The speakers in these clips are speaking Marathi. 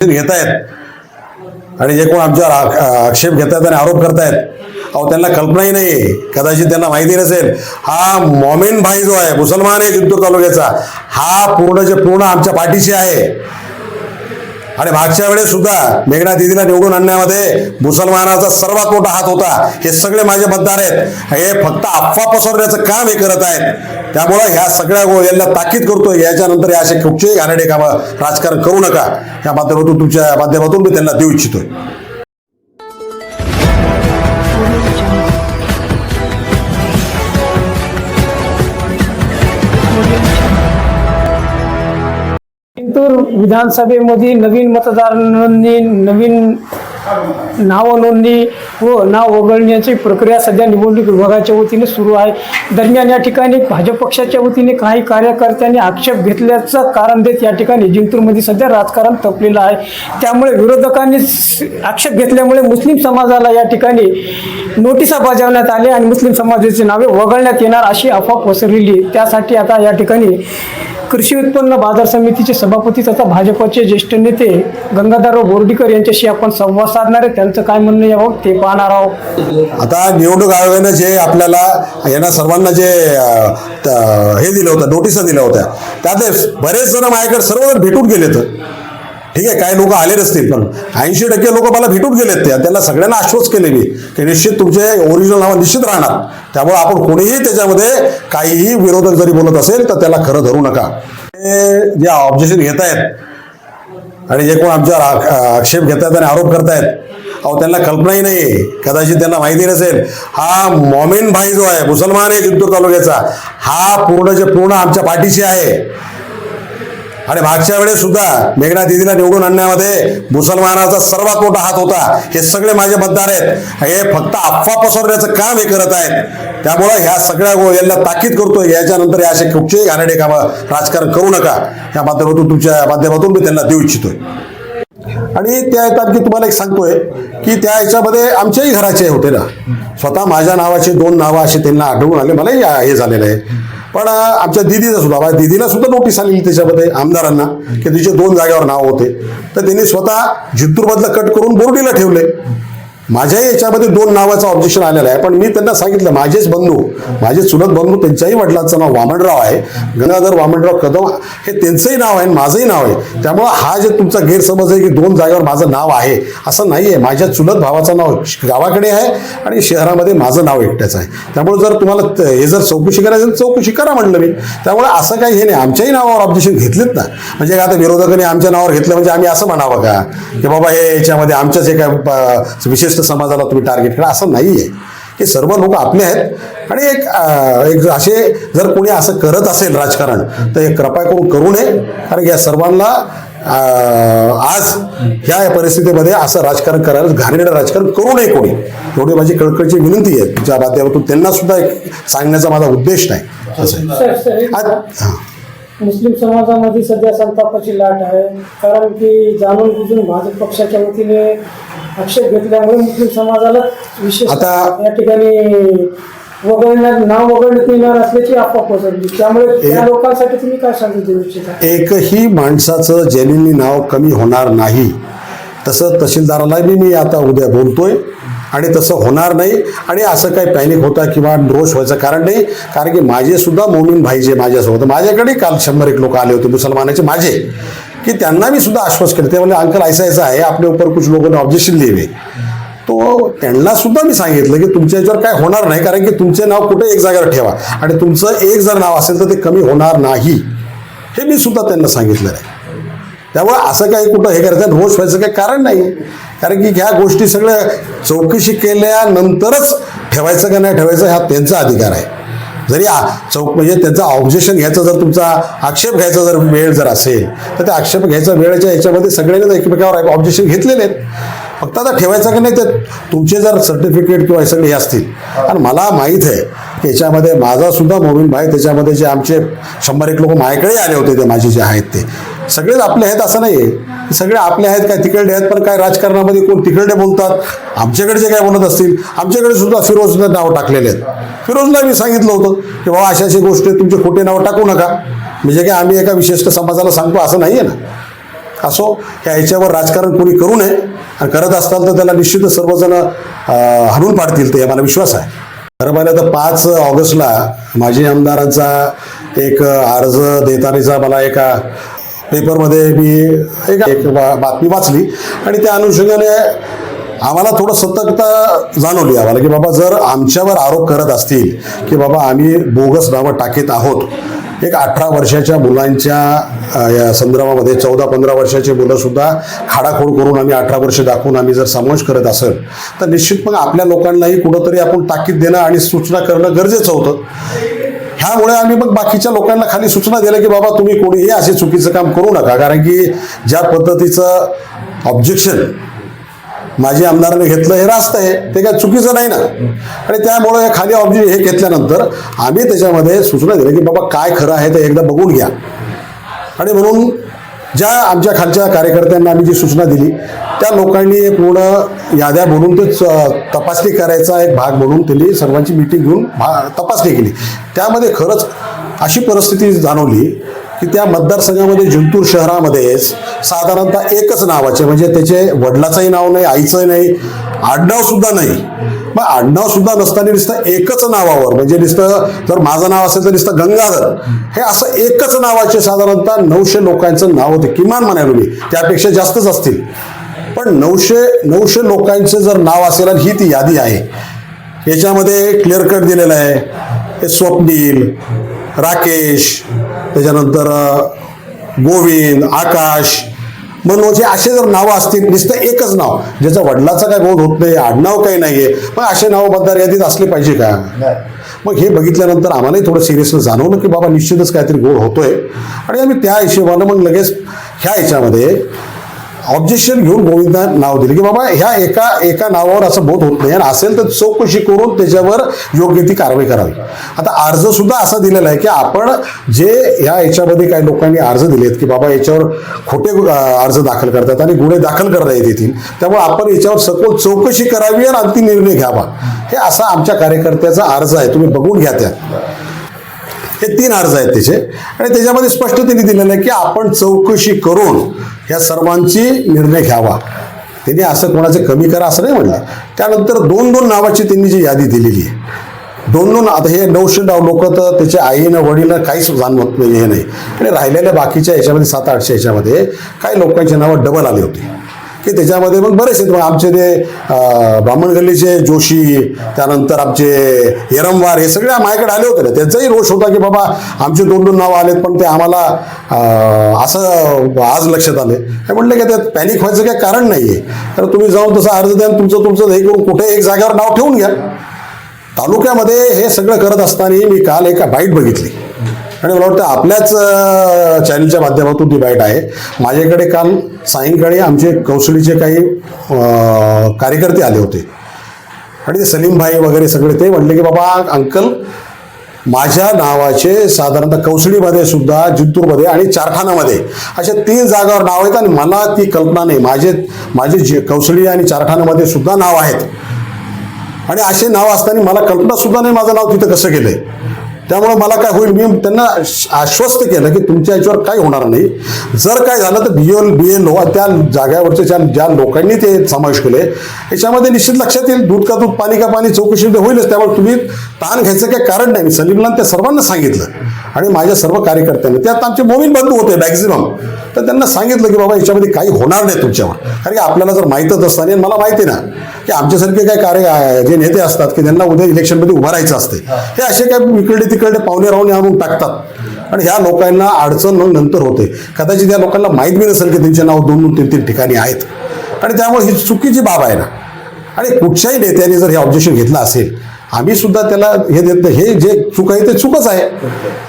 घेत आहेत आणि जे कोण आमच्यावर आक्षेप घेत आहेत आणि आरोप करतायत अहो त्यांना कल्पनाही नाही कदाचित त्यांना माहिती नसेल. हा मॉमेन भाई जो आहे मुसलमान आहे जिंतूर तालुक्याचा हा पूर्णचे पूर्ण आमच्या पाठीशी आहे. आणि मागच्या वेळेस सुद्धा मेघना दिदीला निवडून आणण्यामध्ये मुसलमानाचा सर्वात मोठा हात होता. हे सगळे माझे मतदार आहेत. हे फक्त अफवा पसरवण्याचं काम हे करत आहेत. त्यामुळं ह्या सगळ्या गो यांना ताकीद करतो याच्यानंतर या असे कुठचेही घाणेडे कामं राजकारण करू नका. या माध्यमातून तुमच्या माध्यमातून मी त्यांना देऊ इच्छितोय. जिंतूर विधानसभेमध्ये नवीन मतदार नोंदणी नवीन नाव नोंदणी व नाव वगळण्याची प्रक्रिया सध्या निवडणूक विभागाच्या वतीने सुरू आहे. दरम्यान या ठिकाणी भाजप पक्षाच्या वतीने काही कार्यकर्त्यांनी आक्षेप घेतल्याचं कारण देत या ठिकाणी जिंतूरमध्ये सध्या राजकारण तपलेलं आहे. त्यामुळे विरोधकांनी आक्षेप घेतल्यामुळे मुस्लिम समाजाला या ठिकाणी नोटिसा बजावण्यात आल्या आणि मुस्लिम समाजाची नावे वगळण्यात येणार अशी अफवा पसरलेली त्यासाठी आता या ठिकाणी कृषी उत्पन्न बाजार समितीचे सभापती तथा भाजपचे ज्येष्ठ नेते गंगाधरराव बोर्डीकर यांच्याशी आपण संवाद साधणार आहे. त्यांचं काय म्हणणं यावं ते पाहणार आहोत. आता निवडणूक आयोगानं जे आपल्याला यांना सर्वांना जे हे दिलं होतं नोटिसा दिल्या होत्या. त्यातच बरेच जण माझ्याकडे सर्व भेटून गेले तर ठीक आहे काही लोक आले नसतील पण ऐंशी टक्के लोक मला भेटून गेलेत त्या. त्यांना सगळ्यांना आश्वस्त केले मी की निश्चित तुमचे ओरिजिनल नाव निश्चित राहणार. त्यामुळे आपण कोणीही त्याच्यामध्ये काहीही विरोधक जरी बोलत असेल तर त्याला खरं धरू नका. ते जे ऑब्जेक्शन घेत आहेत आणि जे कोण आमच्यावर आक्षेप घेत आहेत आणि आरोप करतायत अहो त्यांना कल्पनाही नाही कदाचित त्यांना माहिती नसेल. हा मॉमिन भाई जो आहे मुसलमान आहे जिंतूर तालुक्याचा हा पूर्णचे पूर्ण आमच्या पाठीशी आहे. आणि मागच्या वेळेस सुद्धा मेघना दिदीला निवडून आणण्यामध्ये मुसलमानाचा सर्वात मोठा हात होता. हे सगळे माझे मतदार आहेत. हे फक्त अफवा पसरवण्याचं काम हे करत आहेत. त्यामुळं ह्या सगळ्या गो यांना ताकीद करतोय. याच्यानंतर या असे कुठचेही घाणेडे कामं राजकारण करू नका. या माध्यमातून तुमच्या माध्यमातून मी त्यांना देऊ इच्छितोय. आणि त्या येतात की तुम्हाला एक सांगतोय की त्या ह्याच्यामध्ये आमच्याही घराचे होते ना. स्वतः माझ्या नावाचे दोन नावं असे त्यांना आढळून आले. मलाही हे झालेलं आहे. पण आमच्या दिदीचं सुद्धा माझ्या दिदीला सुद्धा नोटीस आलेली त्याच्यामध्ये आमदारांना की तिचे दोन जागेवर नाव होते. तर त्यांनी स्वतः जिंतूरमधलं कट करून बोर्डीला ठेवले. माझ्याही याच्यामध्ये दोन नावाचं ऑब्जेक्शन आलेलं आहे. पण मी त्यांना सांगितलं माझेच बंधू माझे चुलत बंधू त्यांच्याही वडिलांचं नाव वामनराव आहे. गंगाधर वामनराव कदम हे त्यांचंही नाव आहे आणि माझंही नाव आहे. त्यामुळं हा जे तुमचा गैरसमज आहे की दोन जागेवर माझं नाव आहे असं नाही आहे माझ्या चुलत भावाचं नाव गावाकडे आहे आणि शहरामध्ये माझं नाव एकट्याचं आहे. त्यामुळे जर तुम्हाला हे जर चौकशी करायचं तर चौकशी करा म्हटलं मी. त्यामुळे असं काही हे नाही. आमच्याही नावावर ऑब्जेक्शन घेतलेत ना. म्हणजे काय आता विरोधकांनी आमच्या नावावर घेतलं म्हणजे आम्ही असं म्हणावं का? की बाबा हे याच्यामध्ये आमच्याच एका विशेष विशिष्ट समाजाला तुम्ही टार्गेट करा. असं नाही आहे हे सर्व लोक आपले आहेत. आणि एक एक असे जर कोणी असं करत असेल राजकारण तर हे कृपा करून करू नये. कारण या सर्वांना आज ह्या परिस्थितीमध्ये असं राजकारण करायला घाणेरडं राजकारण करू नये कोणी. एवढी माझी कळकळीची विनंती आहे. तुमच्या माध्यमातून त्यांना सुद्धा एक सांगण्याचा माझा उद्देश नाही. असं आहे. मुस्लिम समाजामध्ये सध्या संतापाची लाट आहे. कारण की जाणून बुजून भाजप पक्षाच्या वतीने आक्षेप घेतल्यामुळे मुस्लिम समाजाला विशेष आता- या ठिकाणी वगळण्यात नाव वगळण्यात येणार असल्याची अफवा पसरली. त्यामुळे त्या लोकांसाठी तुम्ही काय सांगू देऊ इच्छिता? एकही माणसाचं जेन्युनली नाव कमी होणार नाही. तसं तहसीलदाराला मी मी आता उद्या बोलतोय. आणि तसं होणार नाही. आणि असं काही पॅनिक होता किंवा रोष व्हायचं कारण नाही. कारण की माझे सुद्धा मोमीन भाई जे माझ्यासोबत. माझ्याकडे काल शंभर एक लोक आले होते मुसलमानाचे माझे. की त्यांना मी सुद्धा आश्वास केलं. ते म्हणजे अंकल ऐसा ऐसा आहे. आपल्या ऊपर कुछ लोगों ऑब्जेक्शन लिहिले. तो त्यांना सुद्धा मी सांगितलं की तुमच्या याच्यावर काय होणार नाही. कारण की तुमचे नाव कुठे एक जागेवर ठेवा. आणि तुमचं एक जर नाव असेल तर ते कमी होणार नाही. हे मी सुद्धा त्यांना सांगितलं आहे त्यामुळे असं काही कुठं हे करायचं रोज व्हायचं काही कारण नाही. कारण की ह्या गोष्टी सगळ्या चौकशी केल्यानंतरच ठेवायचं का नाही ठेवायचं हा त्यांचा अधिकार आहे. जरी चौक म्हणजे त्यांचा ऑब्जेक्शन घ्यायचा जर तुमचा आक्षेप घ्यायचा जर वेळ जर असेल तर त्या आक्षेप घ्यायचा वेळेच्या याच्यामध्ये सगळ्यांनी एकमेकावर ऑब्जेक्शन घेतलेले आहेत. फक्त आता ठेवायचं का नाही ते तुमचे जर सर्टिफिकेट किंवा हे सगळे हे असतील. आणि मला माहीत आहे की याच्यामध्ये माझा सुद्धा मोमीन भाई त्याच्यामध्ये जे आमचे शंभर एक लोक माझ्याकडे आले होते ते माझे जे आहेत ते. सगळेच आपले आहेत असं नाही आहे सगळे आपले आहेत काय तिकडे आहेत पण काय राजकारणामध्ये कोण तिकडे बोलतात? आमच्याकडे जे काय बोलत असतील? आमच्याकडे सुद्धा फिरोजनं नाव टाकलेले आहेत. फिरोजला मी सांगितलं होतं की बाबा अशा अशी गोष्टी तुमचे खोटे नाव टाकू नका. म्हणजे काय आम्ही एका विशिष्ट समाजाला सांगतो असं नाही आहे ना. असो ह्या ह्याच्यावर राजकारण कोणी करू नये. आणि करत असताल तर त्याला निश्चितच सर्वजण हरून पाडतील ते मला विश्वास आहे. खरं पाहिलं तर पाच ऑगस्टला माजी आमदारांचा एक अर्ज देतानाचा मला एका पेपरमध्ये मी एक एक बातमी वाचली आणि त्या अनुषंगाने आम्हाला थोडं सतर्कता जाणवली आम्हाला की बाबा जर आमच्यावर आरोप करत असतील की बाबा आम्ही बोगस नावं टाकीत आहोत एक अठरा वर्षाच्या मुलांच्या या संदर्भामध्ये चौदा पंधरा वर्षाची मुलंसुद्धा खाडाखोड करून आम्ही अठरा वर्ष दाखवून आम्ही जर समावेश करत असेल तर निश्चित मग आपल्या लोकांनाही कुठंतरी आपण ताकीद देणं आणि सूचना करणं गरजेचं होतं. ह्यामुळे आम्ही मग बाकीच्या लोकांना खाली सूचना दिल्या की बाबा तुम्ही कोणीही असे चुकीचं काम करू नका. कारण की ज्या पद्धतीचं ऑब्जेक्शन माझी आमदाराने घेतलं हे रास्त आहे. ते काय चुकीचं नाही ना. आणि त्यामुळे खाली ऑब्जे हे घेतल्यानंतर आम्ही त्याच्यामध्ये सूचना दिल्या की बाबा काय खरं आहे ते एकदा बघून घ्या. आणि म्हणून ज्या आमच्या खालच्या कार्यकर्त्यांना आम्ही जी सूचना दिली त्या लोकांनी पूर्ण याद्या म्हणून ते तपासणी करायचा एक भाग म्हणून त्यांनी सर्वांची मिटिंग घेऊन भा तपासणी केली. त्यामध्ये खरंच अशी परिस्थिती जाणवली की त्या मतदारसंघामध्ये जिंतूर शहरामध्येच साधारणतः एकच नावाचे म्हणजे त्याचे वडिलाचंही नाव नाही आईचंही नाही आडनावसुद्धा नाही. मग आडनाव सुद्धा नसताना नुसतं एकच नावावर म्हणजे नुसतं जर माझं नाव असेल तर नुसतं गंगाधर. हे असं एकच नावाचे साधारणतः नऊशे लोकांचं नाव होते. किमान म्हणालो मी त्यापेक्षा जास्तच असतील. पण नऊशे नऊशे लोकांचं जर नाव असेल आणि ही ती यादी आहे याच्यामध्ये क्लिअर कट दिलेलं आहे. हे स्वप्नील राकेश त्याच्यानंतर गोविंद आकाश हे असे जर नावं असतील नुसतं एकच नाव ज्याचं वडिलाचा काय बोध होत नाही आडनाव काही नाहीये मग असे नाव मतदार यादीत असले पाहिजे का? मग हे बघितल्यानंतर आम्हालाही थोडं सिरियसनेस जाणवलं की बाबा निश्चितच काहीतरी गोड होतोय. आणि आम्ही त्या हिशोबानं मग लगेच ह्या ह्याच्यामध्ये ऑब्जेक्शन घेऊन गोविंदा नाव दिले. की बाबा ह्या एका एका नावावर असं बोध होत नाही. आणि असेल तर चौकशी करून त्याच्यावर योग्य ती कारवाई करावी. आता अर्ज सुद्धा असा दिलेला आहे की आपण जे ह्या याच्यामध्ये काही लोकांनी अर्ज दिलेत की बाबा याच्यावर खोटे अर्ज दाखल करतात आणि गुन्हे दाखल करता येतील त्यामुळे आपण याच्यावर सखोल चौकशी करावी आणि अंतिम निर्णय घ्यावा. हे असा आमच्या कार्यकर्त्याचा अर्ज आहे. तुम्ही बघून घ्या त्या हे तीन अर्ज आहेत त्याचे. आणि त्याच्यामध्ये स्पष्ट त्यांनी दिलेलं आहे की आपण चौकशी करून या सर्वांची निर्णय घ्यावा. त्यांनी असं कोणाचं कमी करा असं नाही म्हटलं त्यानंतर दोन दोन नावाची त्यांनी जी यादी दिलेली आहे. दोन दोन आता हे नऊशे नाव लोक तर त्याच्या आईनं वडीलनं काहीच जाणवत नाही हे नाही. आणि राहिलेल्या बाकीच्या याच्यामध्ये सात आठशे याच्यामध्ये काही लोकांची नावं डबल आली होती. की त्याच्यामध्ये मग बरेच आहेत मग आमचे ते ब्राह्मण गल्लीचे जोशी त्यानंतर आमचे हिरमवार हे सगळे माझ्याकडे आले होते ना. त्यांचाही रोष होता की बाबा आमचे दोन दोन नावं आलेत पण ते आम्हाला असं आज लक्षात आले. हे म्हटलं की त्यात पॅनिक व्हायचं काही कारण नाही आहे तर तुम्ही जाऊन तसा अर्ज द्या तुमचं तुमचं हे करून कुठे एक जागेवर नाव ठेवून घ्या. तालुक्यामध्ये हे सगळं करत असताना मी काल एका बाईट बघितली. आणि मला वाटतं आपल्याच चॅनलच्या माध्यमातून ती बाईट आहे. माझ्याकडे काल सायंकाळी आमचे कौशलीचे काही कार्यकर्ते आले होते. आणि ते सलीमभाई वगैरे सगळे ते म्हणले की बाबा अंकल माझ्या नावाचे साधारणतः कौसळीमध्ये सुद्धा जिंतूरमध्ये आणि चारठाणामध्ये अशा तीन जागावर नाव आहेत आणि मला ती कल्पना नाही. माझे माझे जे कौसळी आणि चारठाणामध्ये सुद्धा नाव आहेत. आणि असे नाव असताना मला कल्पना सुद्धा नाही माझं नाव तिथं कसं गेलंय. त्यामुळे मला काय होईल मी त्यांना आश्वस्त केलं की तुमच्या याच्यावर काही होणार नाही. जर काय झालं तर बी एल बी एल ओ त्या जाग्यावरचे ज्या ज्या लोकांनी ते समावेश केले याच्यामध्ये निश्चित लक्षात येईल दूध का दूध पाणी का पाणी चौकशी होईलच. त्यामुळे तुम्ही ताण घ्यायचं काही कारण नाही. मी सलीमला त्या सर्वांना सांगितलं आणि माझ्या सर्व कार्यकर्त्यांनी त्यात आमचे मोमीन बंधू होते मॅक्झिमम तर त्यांना सांगितलं की बाबा याच्यामध्ये काही होणार नाही तुमच्यावर. कारण की आपल्याला जर माहीतच असताना मला माहिती आहे ना की आमच्यासारखे काही कार्य जे नेते असतात की त्यांना उद्या इलेक्शनमध्ये उभं राहायचं असते हे असे काय इकडे तिकडे पावले राहून आणून टाकतात. आणि ह्या लोकांना अडचण मग नंतर होते. कदाचित या लोकांना माहीत बी नसेल की त्यांचे नाव दोन दोन तीन तीन ठिकाणी आहेत. आणि त्यामुळे ही चुकीची बाब आहे ना. आणि कुठच्याही नेत्याने जर हे ऑब्जेक्शन घेतलं असेल आम्ही सुद्धा त्याला हे देत नाही. हे जे चूक आहे ते चूकच आहे.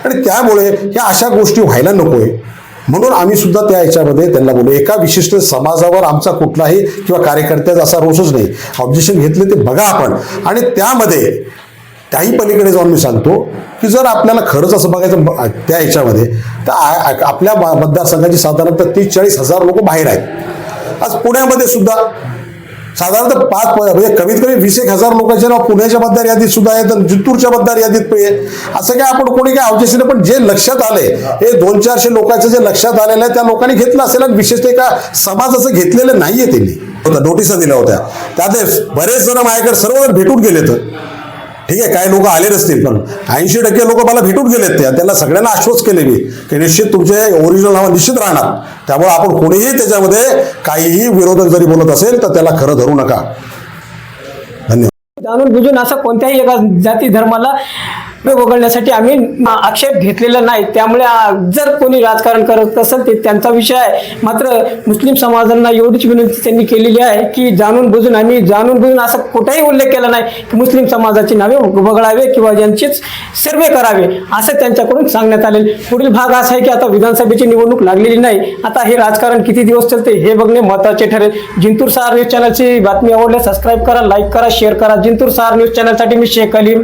आणि त्यामुळे ह्या अशा गोष्टी व्हायला नकोय. म्हणून आम्ही सुद्धा त्या याच्यामध्ये त्यांना बोलू. एका विशिष्ट समाजावर आमचा कुठलाही किंवा कार्यकर्त्याचा असा रोषच नाही. ऑब्जेक्शन घेतले ते बघा आपण. आणि त्यामध्ये त्याही पलीकडे जाऊन मी सांगतो की जर आपल्याला खरंच असं बघायचं त्या ह्याच्यामध्ये तर आपल्या मतदारसंघाची साधारणतः तीस चाळीस हजार लोक बाहेर आहेत. आज पुण्यामध्ये सुद्धा साधारणतः पाच म्हणजे कमीत कमी वीस एक हजार लोकांचे नाव पुण्याच्या मतदार यादीत सुद्धा आहेत आणि जितूरच्या मतदार यादीत पण आहे असं काय आपण कोणी काय अवजेशी नाही पण जे लक्षात आलंय हे दोन चारशे लोकांचं जे लक्षात आलेलं आहे त्या लोकांनी घेतलं असेल आणि विशेषतः एका समाजाचं घेतलेलं नाहीये त्यांनी. होतं नोटिसा दिल्या होत्या. त्यात बरेच जण माझ्याकडे सर्व भेटून गेले तर ठीक आहे काही लोक आले नसतील पण ऐंशी टक्के लोक मला भेटून गेलेत त्या. त्याला सगळ्यांना आश्वस्त केले मी की निश्चित तुमचे ओरिजिनल नाव निश्चित राहणार. त्यामुळे आपण कोणीही त्याच्यामध्ये काहीही विरोधक जरी बोलत असेल तर त्याला खरं धरू नका. धन्यवाद. जाणून बुजून असं कोणत्याही एका जाती धर्माला वगळण्यासाठी आम्ही आक्षेप घेतलेला नाही. त्यामुळे जर कोणी राजकारण करत असेल ते त्यांचा विषय आहे. मात्र मुस्लिम समाजांना एवढीच विनंती त्यांनी केलेली आहे की जाणून बुजून आम्ही जाणून बुजून असं कुठेही उल्लेख केला नाही की मुस्लिम समाजाची नावे वगळावे किंवा यांचेच सर्वे करावे असं त्यांच्याकडून सांगण्यात आले पुढील भाग असा आहे की आता विधानसभेची निवडणूक लागलेली नाही. आता हे राजकारण किती दिवस चालते हे बघणे महत्त्वाचे ठरेल. जिंतूर सहार न्यूज चॅनलची बातमी आवडल्यास सबस्क्राईब करा लाईक करा शेअर करा. जिंतूर सहार न्यूज चॅनलसाठी मी शेख अलीम.